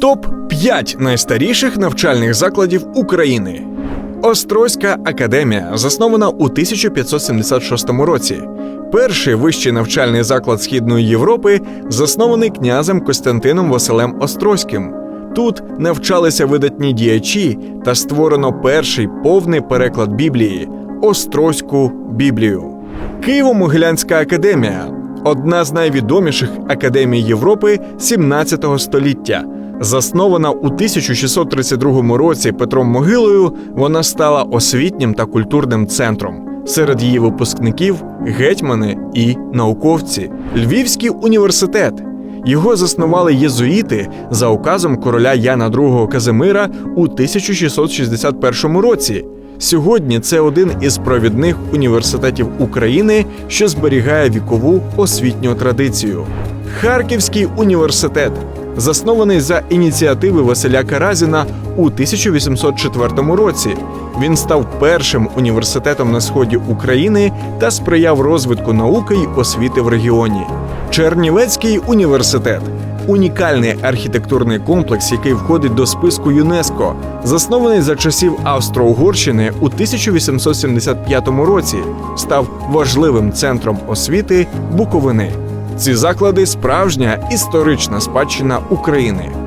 Топ 5 найстаріших навчальних закладів України. Острозька академія заснована у 1576 році. Перший вищий навчальний заклад Східної Європи заснований князем Костянтином Василем Острозьким. Тут навчалися видатні діячі та створено перший повний переклад Біблії Острозьку Біблію. Києво-Могилянська академія одна з найвідоміших академій Європи 17 століття. Заснована у 1632 році Петром Могилою, вона стала освітнім та культурним центром. Серед її випускників гетьмани і науковці. Львівський університет. Його заснували єзуїти за указом короля Яна II Казимира у 1661 році. Сьогодні це один із провідних університетів України, що зберігає вікову освітню традицію. Харківський університет, заснований за ініціативи Василя Каразіна у 1804 році. Він став першим університетом на сході України та сприяв розвитку науки й освіти в регіоні. Чернівецький університет унікальний архітектурний комплекс, який входить до списку ЮНЕСКО, заснований за часів Австро-Угорщини у 1875 році, став важливим центром освіти Буковини. Ці заклади справжня історична спадщина України.